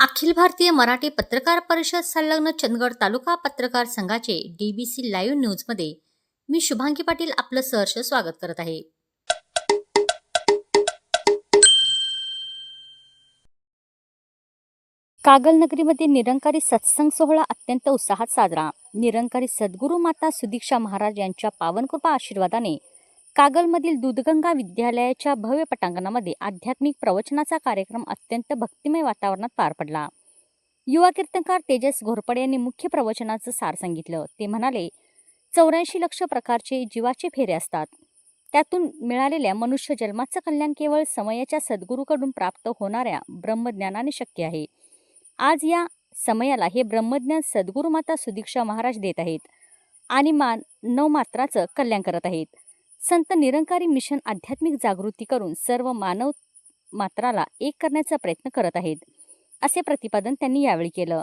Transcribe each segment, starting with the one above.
अखिल भारतीय मराठी पत्रकार परिषद संलग्न चंदगड तालुका पत्रकार संघाचे डीबीसी लाईव्ह न्यूजमध्ये मी शुभांगी पाटील आपलं सहर्ष स्वागत करत आहे. कागल नगरीमध्ये निरंकारी सत्संग सोहळा अत्यंत उत्साहात साजरा. निरंकारी सद्गुरू माता सुदीक्षा महाराज यांच्या पावनकृपा आशीर्वादाने कागलमधील दूधगंगा विद्यालयाच्या भव्य पटांगणामध्ये आध्यात्मिक प्रवचनाचा कार्यक्रम अत्यंत भक्तिमय वातावरणात पार पडला. युवा कीर्तनकार तेजस घोरपडे यांनी मुख्य प्रवचनाचं सार सांगितलं. ते म्हणाले चौऱ्याऐंशी लक्ष प्रकारचे जीवाचे फेरे असतात. त्यातून मिळालेल्या मनुष्य जन्माचं कल्याण केवळ समयाच्या सद्गुरूकडून प्राप्त होणाऱ्या ब्रह्मज्ञानाने शक्य आहे. आज या समयाला हे ब्रह्मज्ञान सद्गुरुमाता सुदीक्षा महाराज देत आहेत आणि मान नवमात्राचं कल्याण करत आहेत. संत निरंकारी मिशन आध्यात्मिक जागृती करून सर्व मानव मात्राला एक करण्याचा प्रयत्न करत आहेत असे प्रतिपादन त्यांनी यावेळी केलं.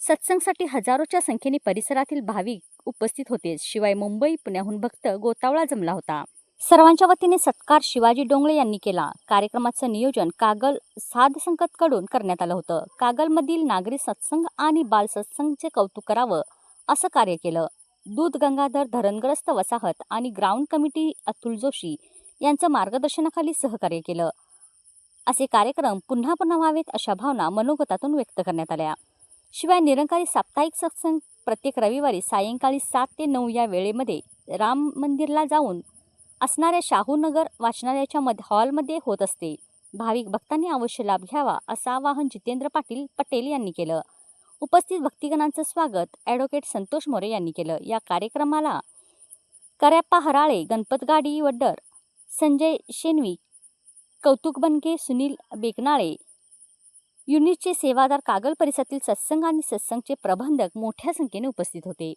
सत्संगसाठी हजारोच्या संख्येने परिसरातील भाविक उपस्थित होते. शिवाय मुंबई पुण्याहून भक्त गोतावळा जमला होता. सर्वांच्या वतीने सत्कार शिवाजी डोंगळे यांनी केला. कार्यक्रमाचं नियोजन कागल साध संकतकडून करण्यात आलं होतं. कागलमधील नागरी सत्संग आणि बाल सत्संगचे कौतुक करावं असं कार्य केलं. दूध गंगाधर धरणग्रस्त वसाहत आणि ग्राउंड कमिटी अतुल जोशी यांचं मार्गदर्शनाखाली सहकार्य केलं. असे कार्यक्रम पुन्हा पुन्हा व्हावेत अशा भावना मनोगतातून व्यक्त करण्यात आल्या. शिवाय निरंकारी साप्ताहिक सत्संग प्रत्येक रविवारी सायंकाळी सात ते नऊ या वेळेमध्ये राम मंदिरला जाऊन असणाऱ्या शाहूनगर वाचनालयाच्या मध हॉलमध्ये होत असते. भाविक भक्तांनी अवश्य लाभ घ्यावा असं आवाहन जितेंद्र पाटील पटेल यांनी केलं. उपस्थित भक्तिगणांचं स्वागत ॲडव्होकेट संतोष मोरे यांनी केलं. या कार्यक्रमाला कर्याप्पा हराळे गणपत गाडी वड्डर संजय शेनवी कौतुक बनके सुनील बेकनाळे युनिटचे सेवादार कागल परिसरातील सत्संग आणि सत्संगचे प्रबंधक मोठ्या संख्येने उपस्थित होते.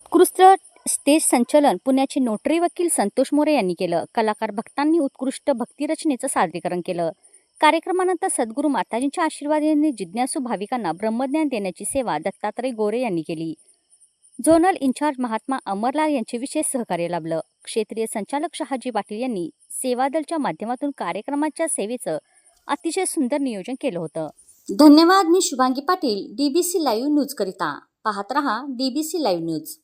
उत्कृष्ट स्टेज संचलन पुण्याचे नोटरी वकील संतोष मोरे यांनी केलं. कलाकार भक्तांनी उत्कृष्ट भक्तिरचनेचं सादरीकरण केलं. कार्यक्रमानंतर सद्गुरू माताजींच्या आशीर्वादाने जिज्ञासू भाविकांना ब्रह्मज्ञान देण्याची सेवा दत्तात्रय गोरे यांनी केली. झोनल इन्चार्ज महात्मा अमरलाल यांचे विशेष सहकार्य लाभलं. क्षेत्रीय संचालक शहाजी पाटील यांनी सेवादलच्या माध्यमातून कार्यक्रमाच्या सेवेचं अतिशय सुंदर नियोजन केलं होतं. धन्यवाद मी Shubhangi Patil DBC live news करिता. पाहत रहा डीबीसी लाईव्ह न्यूज